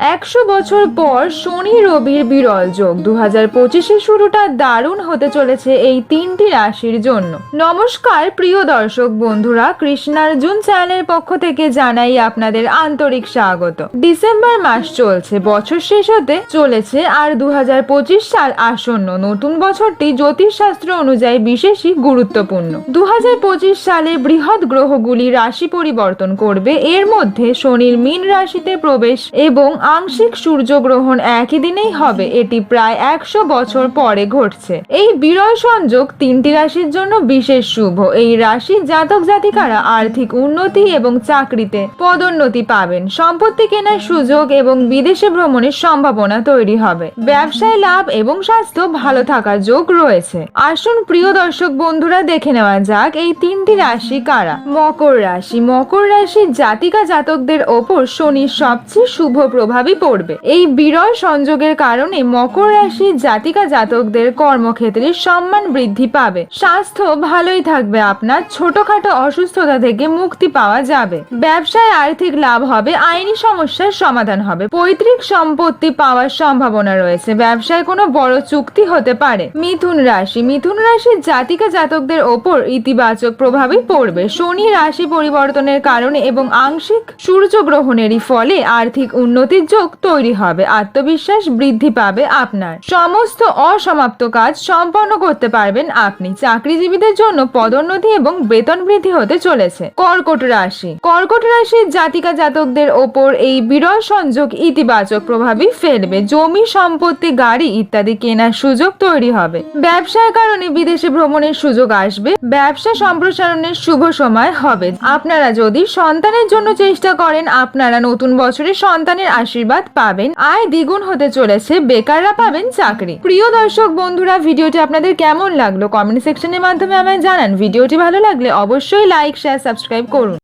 একশো বছর পর শনি রবির বিরল যোগ। দু হাজার পঁচিশে শুরুটা দারুণ হতে চলেছে এই তিনটি রাশির জন্য। নমস্কার, প্রিয় দর্শক বন্ধুরা, কৃষ্ণার্জুন চ্যানেলের পক্ষ থেকে জানাই আপনাদের আন্তরিক স্বাগত। ডিসেম্বর মাস চলছে, বছর শেষ হতে চলেছে, আর দু হাজার পঁচিশ সাল আসন্ন নতুন বছরটি জ্যোতিষশাস্ত্র অনুযায়ী বিশেষই গুরুত্বপূর্ণ। দু হাজার পঁচিশ সালে বৃহৎ গ্রহগুলি রাশি পরিবর্তন করবে। এর মধ্যে শনির মীন রাশিতে প্রবেশ এবং আংশিক সূর্যগ্রহণ একই দিনেই হবে। এটি প্রায় একশো বছর পরে ঘটছে। এই বিরল সংযোগ তিনটি রাশির জন্য বিশেষ শুভ। এই রাশির জাতক জাতিকারা আর্থিক উন্নতি এবং চাকরিতে পদোন্নতি পাবেন। সম্পত্তি কেনার সুযোগ এবং বিদেশে ভ্রমণের সম্ভাবনা তৈরি হবে। ব্যবসায় লাভ এবং স্বাস্থ্য ভালো থাকার যোগ রয়েছে। আসুন প্রিয় দর্শক বন্ধুরা, দেখে নেওয়া যাক এই তিনটি রাশি কারা। মকর রাশি। মকর রাশির জাতিকা জাতকদের ওপর শনির সবচেয়ে শুভ প্রভাবই পড়বে। এই বিরল সংযোগের কারণে মকর রাশির জাতিকা জাতকদের কর্মক্ষেত্রে সম্মান বৃদ্ধি পাবে। স্বাস্থ্য ভালোই থাকবে আপনার। ছোটখাটো অসুস্থতা থেকে মুক্তি পাওয়া যাবে। ব্যবসায় আর্থিক লাভ হবে, আইনি সমস্যার সমাধান হবে। পৈতৃক সম্পত্তি পাওয়ার সম্ভাবনা রয়েছে। ব্যবসায় কোনো বড় চুক্তি হতে পারে। মিথুন রাশি। মিথুন রাশির জাতিকা জাতকদের ওপর ইতিবাচক প্রভাবই পড়বে। শনি রাশি পরিবর্তনের কারণে এবং আংশিক সূর্যগ্রহণেরই ফলে আর্থিক উন্নতির যোগ তৈরি হবে। আত্মবিশ্বাস বৃদ্ধি পাবে আপনার। সমস্ত অসমাপ্ত কাজ সম্পন্ন করতে পারবেন আপনি। চাকরিজীবীদের জন্য পদোন্নতি এবং বেতন বৃদ্ধি হতে চলেছে। কর্কট রাশি। কর্কট রাশির জাতিকা জাতকদের ওপর এই বিরল সংযোগ ইতিবাচক প্রভাবই ফেলবে। জমি সম্পত্তি, গাড়ি ইত্যাদি কেনার সুযোগ তৈরি হবে। ব্যবসার কারণে বিদেশে ভ্রমণের সুযোগ আসবে। ব্যবসা সম্প্রসারণের শুভ সময় হবে। আপনারা যদি সন্তানের জন্য চেষ্টা করেন, আপনারা নতুন বছরে সন্তানের আশীর্বাদ পাবেন। আয় দ্বিগুণ হতে চলেছে, বেকাররা পাবেন চাকরি। প্রিয় দর্শক বন্ধুরা, ভিডিওটি আপনাদের কেমন লাগল? কমেন্ট সেকশনের মাধ্যমে আমায় জানান। ভিডিওটি ভালো লাগলে অবশ্যই লাইক, শেয়ার, সাবস্ক্রাইব করুন।